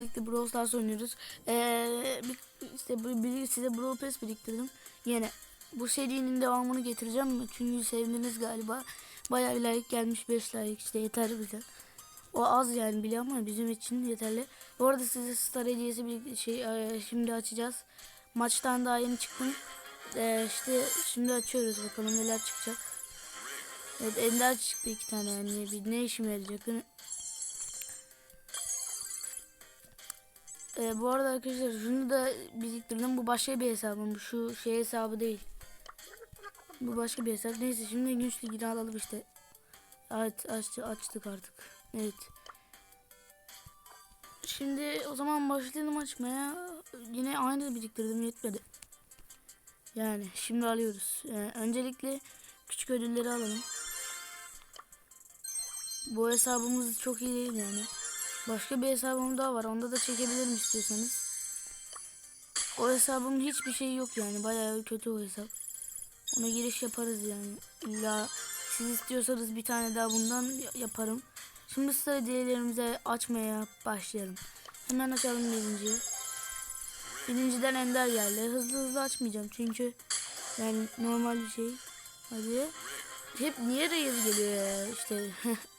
birlikte Brawl Stars oynuyoruz. Ee, işte bir, size Brawl Pass biriktirdim. Yine bu serinin devamını getireceğim. Çünkü sevdiniz galiba. Bayağı bir like gelmiş 5 like işte yeter bize. O az yani biliyorum ama bizim için yeterli. Bu arada size Star hediyesi bir şey e, şimdi açacağız. Maçtan daha yeni çıktım. Ee, işte şimdi açıyoruz bakalım neler çıkacak. Evet ender çıktı iki tane yani bir ne işime yarayacak. Ee, bu arada arkadaşlar şunu da biriktirdim. Bu başka bir hesabım. Şu şey hesabı değil. Bu başka bir hesap. Neyse şimdi güç ligini alalım işte. Evet açtı, açtık artık. Evet. Şimdi o zaman başlayalım açmaya. Yine aynı biriktirdim yetmedi. Yani şimdi alıyoruz. Ee, öncelikle küçük ödülleri alalım. Bu hesabımız çok iyi değil yani. Başka bir hesabım daha var. Onda da çekebilirim istiyorsanız. O hesabım hiçbir şey yok yani. Bayağı kötü o hesap. Ona giriş yaparız yani. İlla siz istiyorsanız bir tane daha bundan yaparım. Şimdi sıra hediyelerimize açmaya başlayalım. Hemen açalım birinciyi. Birinciden ender geldi. Hızlı hızlı açmayacağım çünkü yani normal bir şey. Hadi. Hep niye reis geliyor ya işte.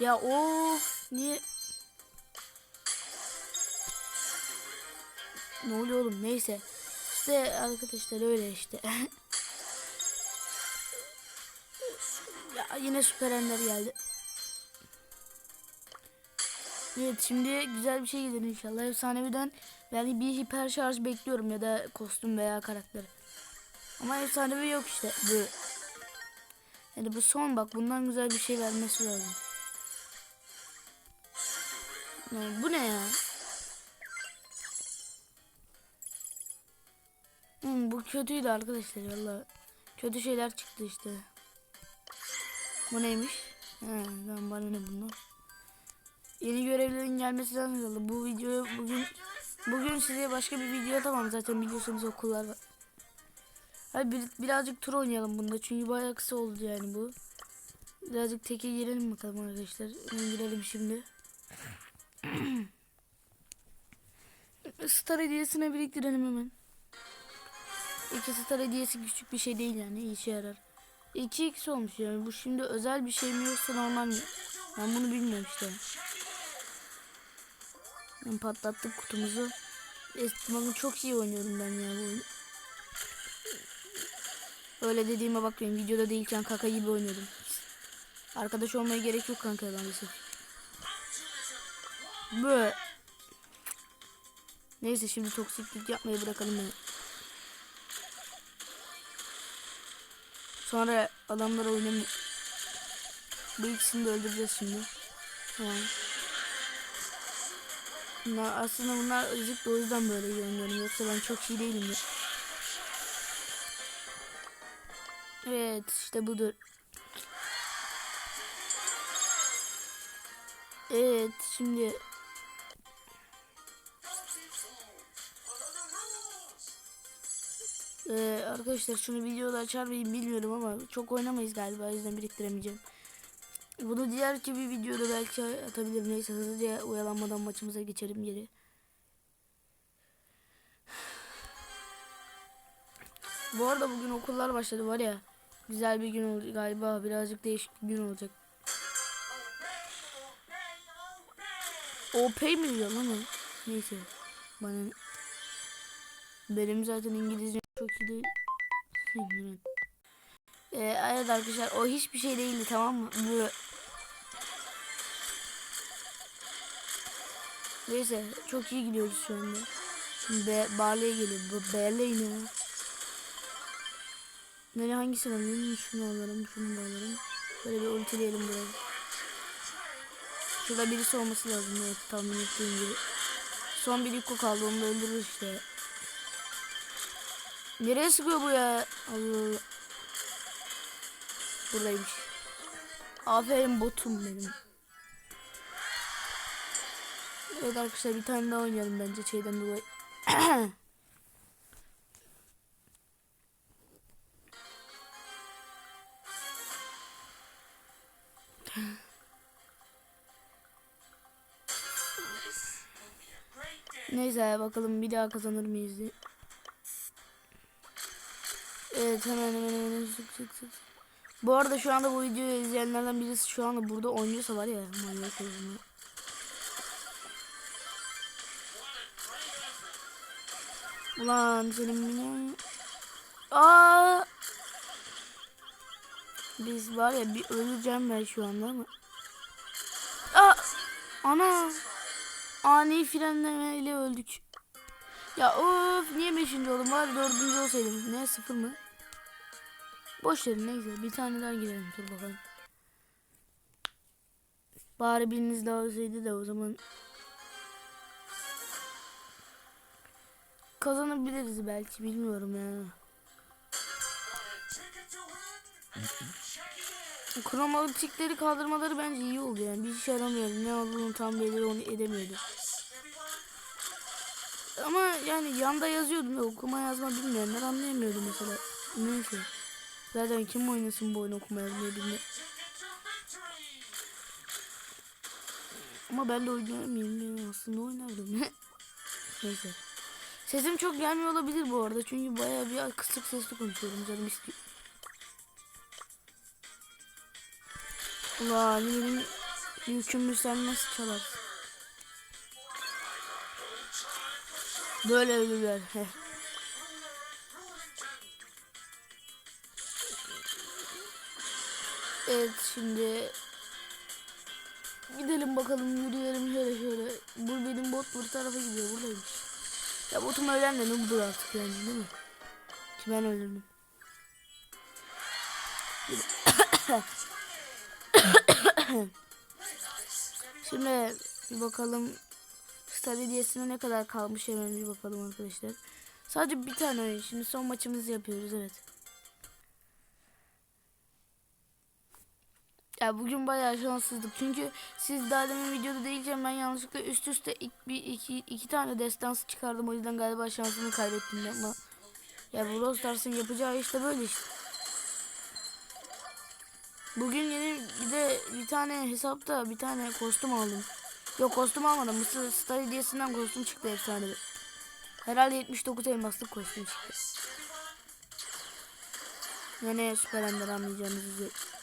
Ya of niye? Ne oluyor oğlum neyse. İşte arkadaşlar öyle işte. ya yine süper ender geldi. Evet şimdi güzel bir şey gelir inşallah. Efsaneviden yani bir hiper şarj bekliyorum ya da kostüm veya karakter. Ama efsanevi yok işte. Bu. Yani bu son bak bundan güzel bir şey vermesi lazım. Bu ne ya? Hmm, bu kötüydü arkadaşlar valla. Kötü şeyler çıktı işte. Bu neymiş? He, ben bana ne bunlar? Yeni görevlerin gelmesi lazım inşallah. Bu videoyu bugün bugün size başka bir video tamam zaten biliyorsunuz okullar var. Hadi bir, birazcık tur oynayalım bunda çünkü bayağı kısa oldu yani bu. Birazcık teke girelim bakalım arkadaşlar. Girelim şimdi. Star hediyesine biriktirelim hemen. İki star hediyesi küçük bir şey değil yani işe yarar. 2 x olmuş yani bu şimdi özel bir şey mi yoksa normal mi? Ben bunu bilmiyorum işte. Ben patlattık kutumuzu. Estimanı çok iyi oynuyorum ben ya bu oyunu. Öyle dediğime bakmayın videoda değilken kaka gibi oynuyordum. Arkadaş olmaya gerek yok kanka maalesef. Böyle. Neyse şimdi toksiklik yapmayı bırakalım yani. Sonra adamlara oynamıyor. Bu ikisini de öldüreceğiz şimdi. Bunlar, aslında bunlar ezik de o yüzden böyle iyi oynuyorum. Yoksa ben çok iyi değilim ya. Evet işte budur. Evet şimdi Ee, arkadaşlar şunu videoda açar mıyım bilmiyorum ama çok oynamayız galiba o yüzden biriktiremeyeceğim. Bunu diğer ki bir videoda belki atabilirim. Neyse hızlıca oyalanmadan maçımıza geçelim geri. Bu arada bugün okullar başladı var ya. Güzel bir gün olacak galiba. Birazcık değişik bir gün olacak. OP mi diyor lan o? Neyse. Bana? Benim zaten İngilizce çok iyi değil. ee, evet arkadaşlar o hiçbir şey değildi tamam mı? Neyse çok iyi gidiyoruz şu anda. Be Barley'e geliyor. Barley ne? Nereye hangisini alayım? Şunu alırım, şunu da alırım. Böyle bir ultileyelim biraz. Şurada birisi olması lazım. Evet tahmin ettiğim gibi. Son bir Yuko kaldı onu da öldürürüz işte. Nereye sıkıyor bu ya? Allah Allah. Buradaymış. Aferin botum benim. Evet arkadaşlar bir tane daha oynayalım bence şeyden dolayı. Neyse bakalım bir daha kazanır mıyız diye. Evet hemen hemen hemen sık sık sık. Bu arada şu anda bu videoyu izleyenlerden birisi şu anda burada oynuyorsa var ya manyak olduğunu. Ulan senin ne? Aa! Biz var ya bir öleceğim ben şu anda ama. Aa! Ana! Ani frenlemeyle öldük. Ya of niye 5. oldum var 4. olsaydım. Ne sıfır mı? Boş verin neyse bir tane daha girelim dur bakalım. Bari biriniz daha olsaydı da o zaman kazanabiliriz belki bilmiyorum ya. Kromatikleri kaldırmaları bence iyi oldu yani. Bir işe yaramıyor. Ne olduğunu tam belli onu edemiyordu. Ama yani yanda yazıyordum da okuma yazma bilmeyenler anlayamıyordu mesela. Neyse. Zaten kim oynasın bu oyunu okuma yazmayı bilmiyor. Ama ben de oynayamayayım. Aslında oynardım. Neyse. Sesim çok gelmiyor olabilir bu arada. Çünkü bayağı bir kısık sesli konuşuyorum. Canım istiyor. Ulan benim yükümlü sen nasıl çalarsın? Böyle ölürler. Evet şimdi gidelim bakalım yürüyelim şöyle şöyle. Bu benim bot bu tarafa gidiyor buradaymış. Ya botum ölen de ne budur artık yani değil mi? Ki ben öldürdüm. Şimdi bir bakalım Star hediyesine ne kadar kalmış hemen bir bakalım arkadaşlar. Sadece bir tane oyun. Şimdi son maçımızı yapıyoruz evet. Ya bugün bayağı şanssızdık. Çünkü siz daha demin videoda değilken ben yanlışlıkla üst üste ilk bir iki, iki tane destansı çıkardım. O yüzden galiba şansımı kaybettim ama ya bu Brawl yapacağı işte böyle işte. Bugün yeni bir de bir tane hesapta bir tane kostüm aldım. Yok kostüm almadım. Mısır Star hediyesinden kostüm çıktı efsane. Herhalde 79 elmaslık kostüm çıktı. Yani süper ender anlayacağınız üzere.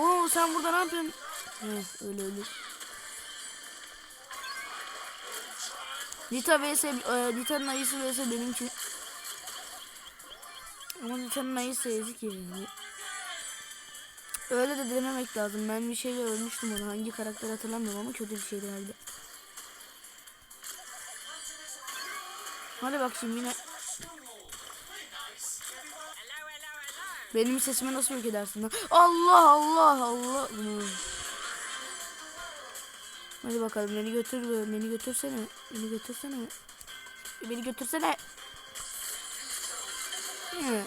Oo sen burada ne yapıyorsun? He, öyle öyle. Nita vs e, Nita'nın ayısı vs benimki. Ama Nita'nın ayısı ezik yani. Öyle de dememek lazım. Ben bir şeyle ölmüştüm onu. Hangi karakter hatırlamıyorum ama kötü bir şeydi herhalde. Hadi bak şimdi yine. Benim sesime nasıl yok edersin lan? Allah Allah Allah. Hmm. Hadi bakalım beni götür beni götürsene. Beni götürsene. Beni götürsene. Evet.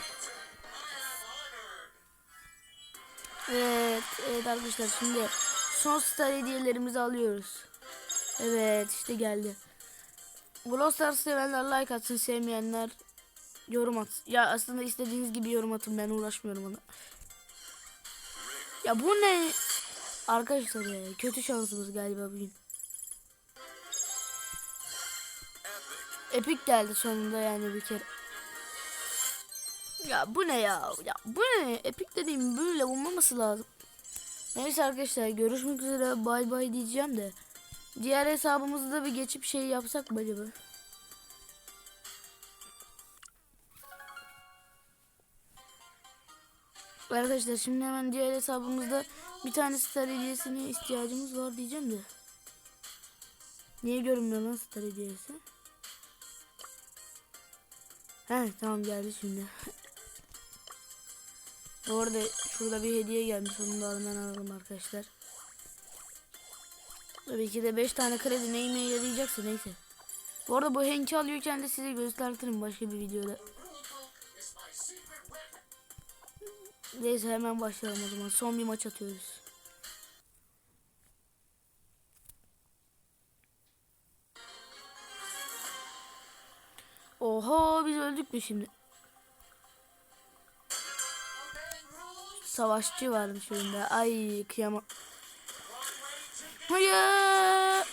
Evet, evet arkadaşlar şimdi son star hediyelerimizi alıyoruz. Evet işte geldi. Brawl Stars sevenler like atsın sevmeyenler yorum at. Ya aslında istediğiniz gibi yorum atın ben uğraşmıyorum ona. Ya bu ne? Arkadaşlar ya kötü şansımız galiba bugün. Epic geldi sonunda yani bir kere. Ya bu ne ya? Ya bu ne? Epic dediğim böyle olmaması lazım. Neyse arkadaşlar görüşmek üzere bay bay diyeceğim de. Diğer hesabımızda da bir geçip şey yapsak mı acaba? Arkadaşlar şimdi hemen diğer hesabımızda bir tane star hediyesine ihtiyacımız var diyeceğim de. Niye görünmüyor lan star hediyesi? He tamam geldi şimdi. Bu arada şurada bir hediye gelmiş onu da hemen alalım arkadaşlar. Tabii ki de 5 tane kredi neyime yarayacaksa neyse. Bu arada bu henki alıyorken de size göstertirim başka bir videoda. Neyse hemen başlayalım o zaman. Son bir maç atıyoruz. Oha biz öldük mü şimdi? Savaşçı varmış oyunda. Ay kıyamam. Hayır.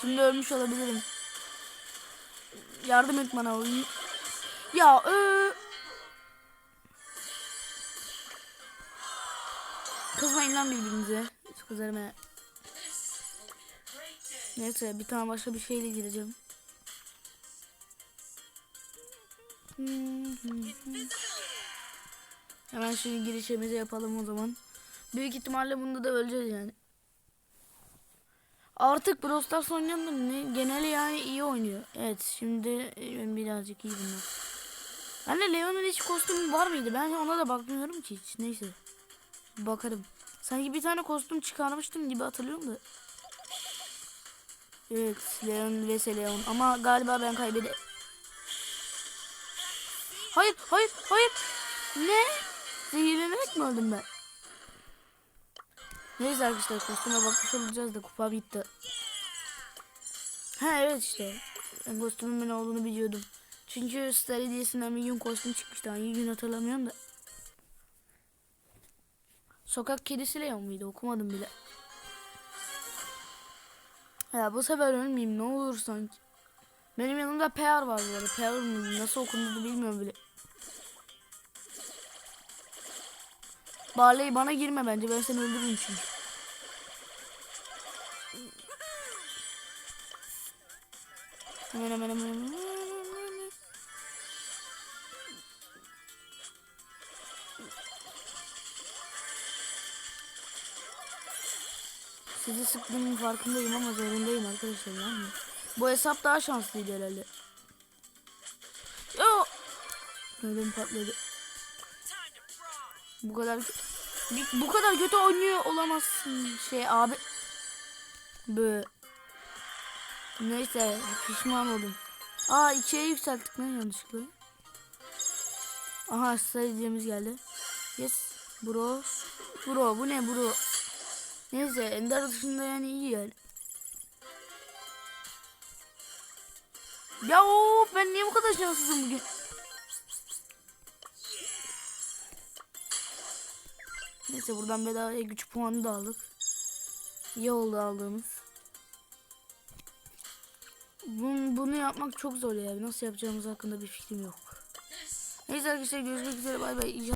Şimdi ölmüş olabilirim. Yardım et bana oyun. Ya ö. Kızmayın lan birbirinize. Kızarım he. Neyse bir tane başka bir şeyle gireceğim. Hemen şimdi girişimizi yapalım o zaman. Büyük ihtimalle bunda da öleceğiz yani. Artık Brawl Stars oynayan da ne? Geneli yani iyi oynuyor. Evet şimdi e, birazcık iyi bunlar. Ben de Leon'un hiç kostümü var mıydı? Ben ona da bakmıyorum ki hiç. Neyse. Bakarım. Sanki bir tane kostüm çıkarmıştım gibi hatırlıyorum da. Evet Leon vs Leon ama galiba ben kaybede. Hayır hayır hayır. Ne? Zehirlenerek mi öldüm ben? Neyse arkadaşlar kostüme bakmış olacağız da kupa bitti. Ha evet işte. Ben kostümün ne olduğunu biliyordum. Çünkü Star Hediyesi'nden bir gün kostüm çıkmıştı. Hangi gün hatırlamıyorum da. Sokak kedisi Leon muydu? Okumadım bile. Ya bu sefer ölmeyeyim ne olur sanki. Benim yanımda PR var arada. PR mı? Nasıl okunduğunu bilmiyorum bile. Barley bana girme bence. Ben seni öldürürüm çünkü. Hemen hemen hemen. hemen. Sizi sıktığımın farkındayım ama zorundayım arkadaşlar yani. Bu hesap daha şanslıydı herhalde. Yo! Ödüm patladı. Bu kadar bu kadar kötü oynuyor olamazsın şey abi. Bö. Neyse pişman oldum. Aa ikiye yükselttik lan yanlışlıkla. Aha sayıcımız geldi. Yes bro. Bro bu ne bro? Neyse Ender dışında yani iyi yani. Ya of ben niye bu kadar şanssızım bugün? Neyse buradan bedavaya güç puanı da aldık. İyi oldu aldığımız. Bunu, bunu yapmak çok zor ya. Nasıl yapacağımız hakkında bir fikrim yok. Neyse arkadaşlar görüşmek üzere bay bay.